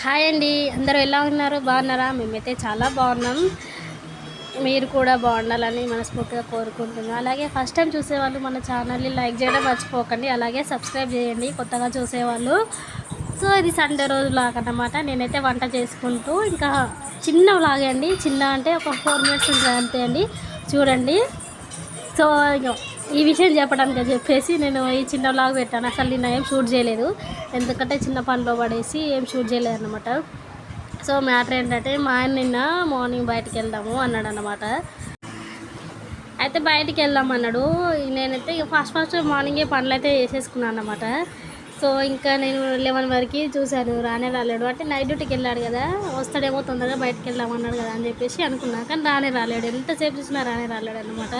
Hi అండి. అందరూ ఎలా ఉన్నారు? బాగున్నారా? మేమైతే చాలా బాగున్నాం. మీరు కూడా బాగుండాలని మనస్ఫూర్తిగా కోరుకుంటున్నాం. అలాగే ఫస్ట్ టైం చూసేవాళ్ళు మన ఛానల్ని లైక్ చేయడం మర్చిపోకండి. అలాగే సబ్స్క్రైబ్ చేయండి. కొత్తగా చూసేవాళ్ళు. సో ఇది సండే రోజు లాగా అన్నమాట. నేనైతే వంట చేసుకుంటూ ఇంకా చిన్న లాగే అండి. చిన్న అంటే ఒక ఫోర్ మినిట్స్ ఉంటుంది అంతే అండి. చూడండి. సో ఈ విషయం చెప్పడానికి చెప్పేసి నేను ఈ చిన్న వ్లాగ్ పెట్టాను. అసలు నేను ఏం షూట్ చేయలేదు. ఎందుకంటే చిన్న పనిలో పడేసి ఏం షూట్ చేయలేదు అనమాట సో మ్యాటర్ ఏంటంటే మా ఆయన నిన్న మార్నింగ్ బయటికి వెళ్దాము అన్నాడు అనమాట అయితే బయటికి వెళ్దాం అన్నాడు. నేనైతే ఫస్ట్ ఫస్ట్ మార్నింగే పనులు అయితే చేసేసుకున్నాను అనమాట సో ఇంకా నేను లెవెన్ వరకు చూశాను రానే రాలేడు. అంటే నైట్ డ్యూటీకి వెళ్ళాడు కదా వస్తాడేమో తొందరగా బయటికి వెళ్దాం అన్నాడు కదా అని చెప్పేసి అనుకున్నా. కానీ రానే రాలేడు. ఎంతసేపు చూసినా రానే రాలేడు అనమాట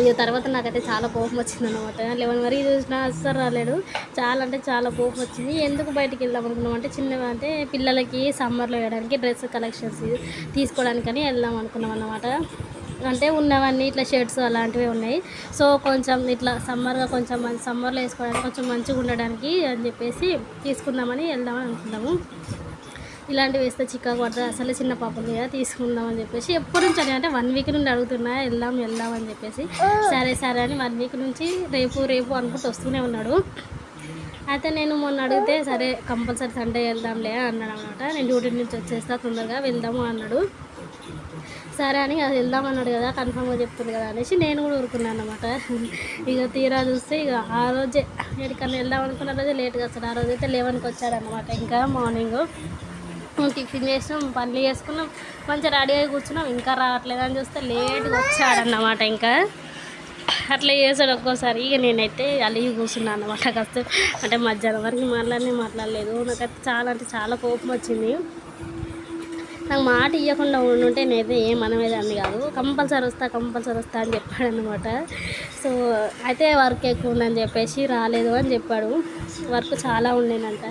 ఇక తర్వాత నాకైతే చాలా కోపం వచ్చింది అనమాట లెవెన్ వరకు చూసినా అస్సలు రాలేడు చాలా అంటే చాలా కోపం వచ్చింది. ఎందుకు బయటికి వెళ్దాం అనుకున్నాం అంటే చిన్నగా అంటే పిల్లలకి సమ్మర్లో వేయడానికి డ్రెస్ కలెక్షన్స్ తీసుకోవడానికని వెళ్దాం అనుకున్నాం అన్నమాట. అంటే ఉన్నవన్నీ ఇట్లా షర్ట్స్ అలాంటివి ఉన్నాయి. సో కొంచెం ఇట్లా సమ్మర్గా కొంచెం మంచి సమ్మర్లో వేసుకోవడానికి కొంచెం మంచిగా ఉండడానికి అని చెప్పేసి తీసుకుందామని వెళ్దామని అనుకున్నాము. ఇలాంటివి వేస్తే చిక్కా పడుతుంది. అసలు చిన్న పాపలు కదా తీసుకుందాం అని చెప్పేసి ఎప్పటి నుంచి అని అంటే వన్ వీక్ నుండి అడుగుతున్నా వెళ్దాం వెళ్దాం అని చెప్పేసి. సరే సరే అని వన్ వీక్ నుంచి రేపు రేపు అనుకుంటూ వస్తూనే ఉన్నాడు. అయితే నేను మొన్న అడిగితే సరే కంపల్సరీ సండే వెళ్దాంలే అన్నాడు అనమాట. నేను డ్యూటీ నుంచి వచ్చేస్తా తొందరగా వెళ్దాము అన్నాడు. సరే అని అది వెళ్దాం అన్నాడు కదా కన్ఫామ్గా చెప్తుంది కదా అనేసి నేను కూడా ఊరుకున్నాను అనమాట. ఇక తీరా చూస్తే ఇక ఆ రోజే ఎక్కడికన్నా వెళ్దాం అనుకున్న రోజే లేట్గా వస్తాడు. ఆ రోజు అయితే వచ్చాడు అనమాట ఇంకా మార్నింగ్ టిఫిన్ చేసినాం పనులు చేసుకున్నాం మంచిగా రెడీ అయి కూర్చున్నాం. ఇంకా రావట్లేదు అని చూస్తే లేట్గా వచ్చాడన్నమాట ఇంకా. అట్లా చేసాడు ఒక్కోసారి. ఇక నేనైతే అలిగి కూర్చున్నాను అనమాట కాస్త అంటే మధ్యాహ్నం వరకు మాట్లాడి మాట్లాడలేదు. నాకైతే చాలా అంటే చాలా కోపం వచ్చింది. నాకు మాట ఇవ్వకుండా ఉండుంటే నేనైతే ఏం మనమేదాన్ని కాదు. కంపల్సరీ వస్తా కంపల్సరీ వస్తా అని చెప్పాడు అనమాట సో అయితే వర్క్ ఎక్కువ ఉందని చెప్పేసి రాలేదు అని చెప్పాడు. వర్క్ చాలా ఉండేనంట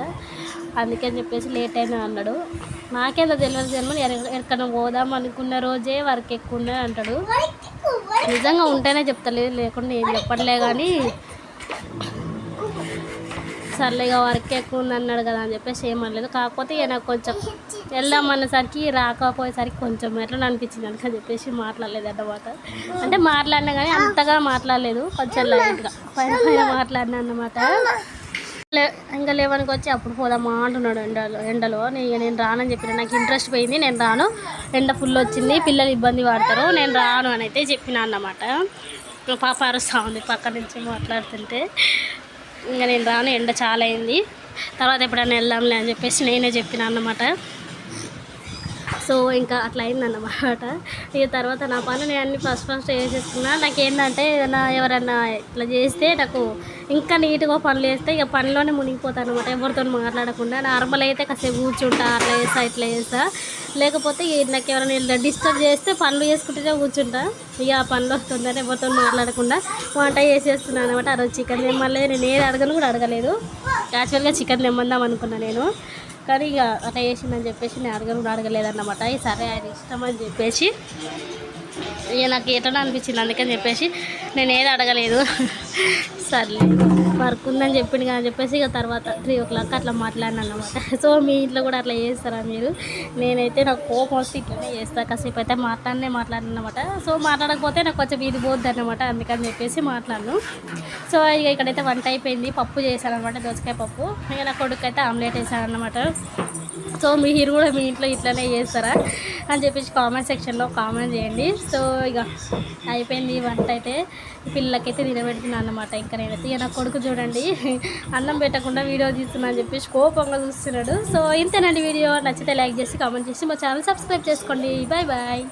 అందుకని చెప్పేసి లేట్ అయినా అన్నాడు. నాకేదో తెలియదు తెలియదు ఎక్కడ పోదాం అనుకున్న రోజే వర్క్ ఎక్కువ ఉన్నది అంటాడు. నిజంగా ఉంటేనే చెప్తలేదు లేకుండా ఏం చెప్పట్లే కానీ సర్లే ఇక వర్క్ ఎక్కువ ఉంది అన్నాడు కదా అని చెప్పేసి ఏమనలేదు కాకపోతే ఇక నాకు కొంచెం వెళ్దాం రాకపోయేసరికి కొంచెం ఎట్లా అనిపించింది అని చెప్పేసి మాట్లాడలేదు అన్నమాట అంటే మాట్లాడినా కానీ అంతగా మాట్లాడలేదు కొంచెం లైట్గా పైన పైన మాట్లాడినా అన్నమాట లే ఇంకా లేవనికి వచ్చి అప్పుడు పోదామా అంటున్నాడు ఎండలో ఎండలో. నేను నేను రానని చెప్పిన. నాకు ఇంట్రెస్ట్ పోయింది నేను రాను. ఎండ ఫుల్ వచ్చింది పిల్లలు ఇబ్బంది పడతారు నేను రాను అని అయితే చెప్పిన అన్నమాట. మా పాప అరుస్తూ ఉంది పక్క నుంచి మాట్లాడుతుంటే. ఇంకా నేను రాను ఎండ చాలా అయింది. తర్వాత ఎప్పుడైనా వెళ్దాంలే అని చెప్పేసి నేనే చెప్పిన అన్నమాట. సో ఇంకా అట్లా అయిందన్నమాట ఇక తర్వాత నా పని నేను అన్ని ఫస్ట్ ఫస్ట్ చేసేసుకున్నా నాకు ఏంటంటే ఏదైనా ఎవరైనా ఇట్లా చేస్తే నాకు ఇంకా నీట్గా పనులు చేస్తే ఇక పనిలోనే మునిగిపోతాను అనమాట ఎవరితో మాట్లాడకుండా నార్మల్ అయితే కాసేపు కూర్చుంటా అట్లా చేస్తా ఇట్లా చేస్తా. లేకపోతే ఇక నాకు ఎవరైనా డిస్టర్బ్ చేస్తే పనులు చేసుకుంటేనే కూర్చుంటా. ఇక ఆ పనులు వస్తుందని ఎవరితో మాట్లాడకుండా వంట చేసేస్తున్నాను అనమాట ఆ రోజు చికెన్ తెమ్మలేదు నేను ఏది అడగను కూడా అడగలేదు. యాక్చువల్గా చికెన్ తెమ్మందాం అనుకున్నా నేను. కానీ ఇక అట్లా చేసిందని చెప్పేసి నేను అడగను కూడా అడగలేదన్నమాట ఈ సరే ఆయన ఇష్టం అని చెప్పేసి ఇక నాకు ఎట్లా అనిపించింది అందుకని చెప్పేసి నేను ఏది అడగలేదు. సర్లే వర్క్ ఉందని చెప్పింది కానీ చెప్పేసి ఇక తర్వాత త్రీ ఓ క్లాక్ అట్లా మాట్లాడినా అనమాట సో మీ ఇంట్లో కూడా అట్లా చేస్తారా మీరు? నేనైతే నాకు కోపం వస్తే ఇట్లనే చేస్తాను కాసేపు అయితే మాట్లాడనే మాట్లాడినమాట సో మాట్లాడకపోతే నాకు కొంచెం ఇది పోద్ది అనమాట అందుకని చెప్పేసి మాట్లాడను. సో ఇక ఇక్కడైతే వంట అయిపోయింది పప్పు చేశాను అనమాట దోసకాయ పప్పు. ఇక నా కొడుకు అయితే ఆమ్లెట్ వేసాను అనమాట సో మీరు కూడా మీ ఇంట్లో ఇట్లనే చేస్తారా అని చెప్పేసి కామెంట్ సెక్షన్లో కామెంట్ చేయండి. సో ఇక అయిపోయింది వంట అయితే. పిల్లలకైతే నిలబెడుతున్నాను అనమాట ఇంకా నేనైతే ఇక నా కొడుకు చూడండి. అన్నం పెట్టకుండా వీడియో తీస్తున్నా అని చెప్పేసి కోపంగా చూస్తున్నాడు. సో ఇంతేనండి వీడియో. నచ్చితే లైక్ చేసి కామెంట్ చేసి మా ఛానల్ సబ్స్క్రైబ్ చేసుకోండి. Bye bye